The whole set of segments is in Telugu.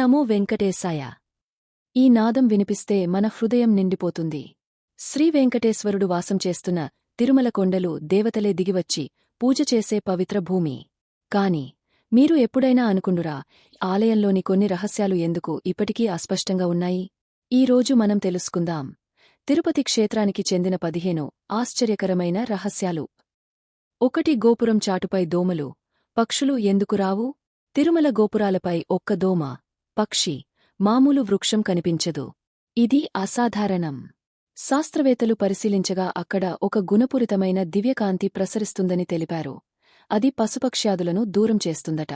నమో వెంకటేశాయ. ఈ నాదం వినిపిస్తే మన హృదయం నిండిపోతుంది. శ్రీ వెంకటేశ్వరుడు వాసం చేస్తున్న తిరుమల కొండలు దేవతలే దిగివచ్చి పూజ చేసే పవిత్ర భూమి. కాని మీరు ఎప్పుడైనా అనుకుండురా ఆలయంలోని కొన్ని రహస్యాలు ఎందుకు ఇప్పటికీ అస్పష్టంగా ఉన్నాయి? ఈ రోజు మనం తెలుసుకుందాం. తిరుపతి క్షేత్రానికి చెందిన పదిహేను ఆశ్చర్యకరమైన రహస్యాలు. ఒకటి గోపురం చాటుపై దోమలు. పక్షులు ఎందుకు రావు? తిరుమల గోపురాలపై ఒక్క దోమ. పక్షి మామూలు వృక్షం కనిపించదు. ఇది అసాధారణం. శాస్త్రవేత్తలు పరిశీలించగా అక్కడ ఒక గుణపూరితమైన దివ్యకాంతి ప్రసరిస్తుందని తెలిపారు. అది పశుపక్ష్యాదులను దూరం చేస్తుందట.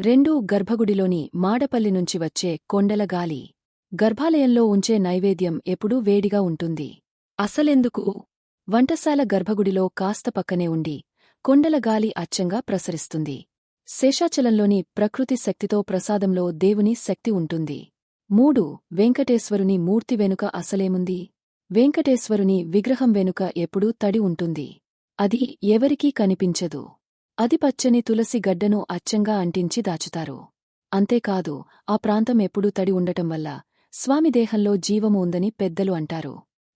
రెండూ గర్భగుడిలోని మాడపల్లి నుంచి వచ్చే కొండల గాలి. గర్భాలయంలో ఉంచే నైవేద్యం ఎప్పుడూ వేడిగా ఉంటుంది. అసలెందుకు? వంటశాల గర్భగుడిలో కాస్త పక్కనే ఉండి కొండల గాలి అచ్చంగా ప్రసరిస్తుంది. శేషాచలంలోని ప్రకృతి శక్తితో ప్రసాదంలో దేవుని శక్తి ఉంటుంది. మూడు వెంకటేశ్వరుని మూర్తి వెనుక అసలేముంది? వెంకటేశ్వరుని విగ్రహం వెనుక ఎప్పుడూ తడి ఉంటుంది. అది ఎవరికీ కనిపించదు. అది పచ్చని తులసి గడ్డను అచ్చంగా అంటించి దాచుతారు. అంతేకాదు ఆ ప్రాంతం ఎప్పుడూ తడి ఉండటం వల్ల స్వామి దేహంలో జీవము ఉందని పెద్దలు అంటారు.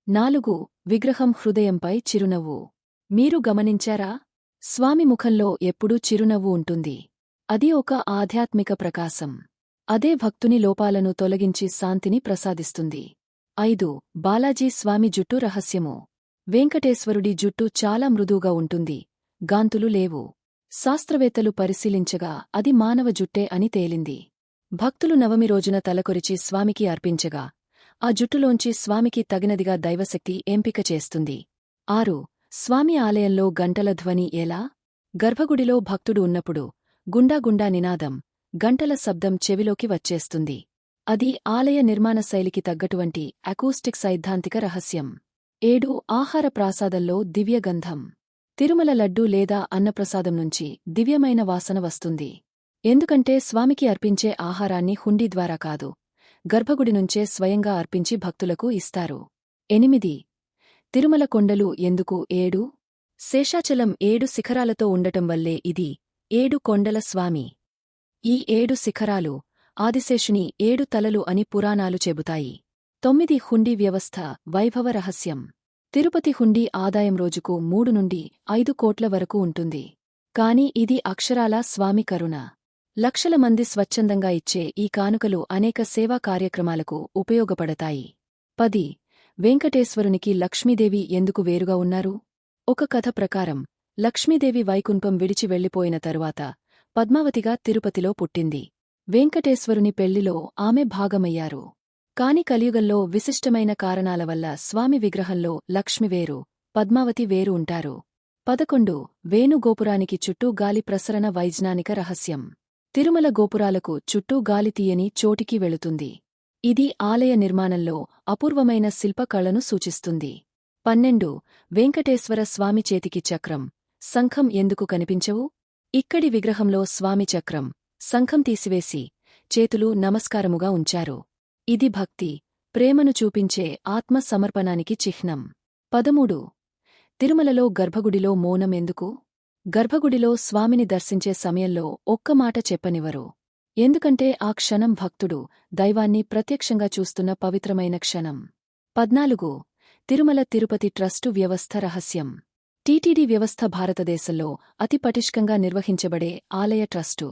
నాలుగు విగ్రహం హృదయంపై చిరునవ్వు. మీరు గమనించారా? స్వామి ముఖంలో ఎప్పుడూ చిరునవ్వు ఉంటుంది. అది ఒక ఆధ్యాత్మిక ప్రకాశం. అదే భక్తుని లోపాలను తొలగించి శాంతిని ప్రసాదిస్తుంది. ఐదు బాలాజీ స్వామి జుట్టు రహస్యము. వెంకటేశ్వరుడి జుట్టు చాలా మృదువుగా ఉంటుంది. గాంతులు లేవు. శాస్త్రవేత్తలు పరిశీలించగా అది మానవ జుట్టే అని తేలింది. భక్తులు నవమి రోజున తలకొరిచి స్వామికి అర్పించగా ఆ జుట్టులోంచి స్వామికి తగినదిగా దైవశక్తి ఎంపిక చేస్తుంది. ఆరు స్వామి ఆలయంలో గంటల ధ్వని ఎలా? గర్భగుడిలో భక్తుడు ఉన్నప్పుడు గుండాగుండా నినాదం గంటల శబ్దం చెవిలోకి వచ్చేస్తుంది. అది ఆలయ నిర్మాణ శైలికి తగ్గటువంటి అకూస్టిక్ సైద్ధాంతిక రహస్యం. ఏడు ఆహార ప్రాసాదంలో దివ్యగంధం తిరుమల లడ్డూ లేదా అన్నప్రసాదం నుంచి దివ్యమైన వాసన వస్తుంది. ఎందుకంటే స్వామికి అర్పించే ఆహారాన్ని హుండీ ద్వారా కాదు గర్భగుడి నుంచే స్వయంగా అర్పించి భక్తులకు ఇస్తారు. ఎనిమిది తిరుమల కొండలు ఎందుకు ఏడు? శేషాచలం ఏడు శిఖరాలతో ఉండటం వల్లే ఇది ఏడు కొండల స్వామి. ఈ ఏడు శిఖరాలు ఆదిశేషుని ఏడు తలలు అని పురాణాలు చెబుతాయి. తొమ్మిది హుండీ వ్యవస్థ వైభవ రహస్యం. తిరుపతి హుండీ ఆదాయం రోజుకు మూడు నుండి ఐదు కోట్ల వరకు ఉంటుంది. కాని ఇది అక్షరాల స్వామి కరుణ. లక్షల మంది స్వచ్ఛందంగా ఇచ్చే ఈ కానుకలు అనేక సేవా కార్యక్రమాలకు ఉపయోగపడతాయి. పది వెంకటేశ్వరునికి లక్ష్మీదేవి ఎందుకు వేరుగా ఉన్నారు? ఒక కథ ప్రకారం లక్ష్మీదేవి వైకుంఠం విడిచి వెళ్ళిపోయిన తరువాత పద్మావతిగా తిరుపతిలో పుట్టింది. వెంకటేశ్వరుని పెళ్ళిలో ఆమె భాగమయ్యారు. కాని కలియుగంలో విశిష్టమైన కారణాల వల్ల స్వామి విగ్రహంలో లక్ష్మివేరు పద్మావతి వేరు ఉంటారు. పదకొండు వేణుగోపురానికి చుట్టూ గాలి ప్రసరణ వైజ్ఞానిక రహస్యం. తిరుమల గోపురాలకు చుట్టూ గాలి తీయని చోటికి వెళుతుంది. ఇది ఆలయ నిర్మాణంలో అపూర్వమైన శిల్పకళను సూచిస్తుంది. పన్నెండు వెంకటేశ్వర స్వామి చేతికి చక్రం. శంఖం ఎందుకు కనిపించవు? ఇక్కడి విగ్రహంలో స్వామి చక్రం. శంఖం తీసివేసి చేతులు నమస్కారముగా ఉంచారు. ఇది భక్తి ప్రేమను చూపించే ఆత్మ సమర్పణానికి చిహ్నం. పదమూడు తిరుమలలో గర్భగుడిలో మౌనం ఎందుకు? గర్భగుడిలో స్వామిని దర్శించే సమయంలో ఒక్క మాట చెప్పనివరు ఎందుకంటే ఆ క్షణం భక్తుడు దైవాన్ని ప్రత్యక్షంగా చూస్తున్న పవిత్రమైన క్షణం. పద్నాలుగు. తిరుమల తిరుపతి ట్రస్టు వ్యవస్థ రహస్యం. టీటీడీ వ్యవస్థ భారతదేశంలో అతి పటిష్కంగా నిర్వహించబడే ఆలయ ట్రస్టు.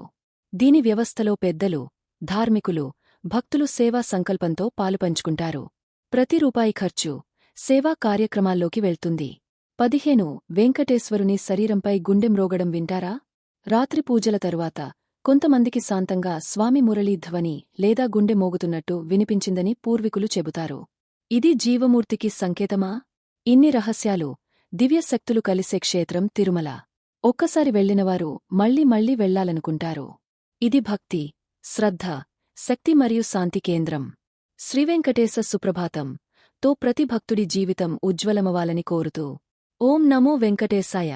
దీని వ్యవస్థలో పెద్దలు ధార్మికులు భక్తులు సేవా సంకల్పంతో పాలుపంచుకుంటారు ప్రతి రూపాయి ఖర్చు సేవా కార్యక్రమాల్లోకి వెళ్తుంది. పదిహేను. వెంకటేశ్వరుని శరీరంపై గుండెం రోగడం వింటారా? రాత్రి పూజల తరువాత కొంతమందికి శాంతంగా స్వామి మురళీ ధ్వని లేదా గుండె మోగుతున్నట్టు వినిపించిందని పూర్వీకులు చెబుతారు. ఇది జీవమూర్తికి సంకేతమా? ఇన్ని రహస్యాలు దివ్యశక్తులు కలిసే క్షేత్రం తిరుమల. ఒక్కసారి వెళ్ళినవారు మళ్ళీ మళ్ళీ వెళ్ళాలనుకుంటారు ఇది భక్తి శ్రద్ధ శక్తి మరియు శాంతి కేంద్రం. శ్రీవెంకటేశ సుప్రభాతం. తో ప్రతి భక్తుడి జీవితం ఉజ్వలమవాలని కోరుతూ. ఓం నమో వెంకటేశాయ.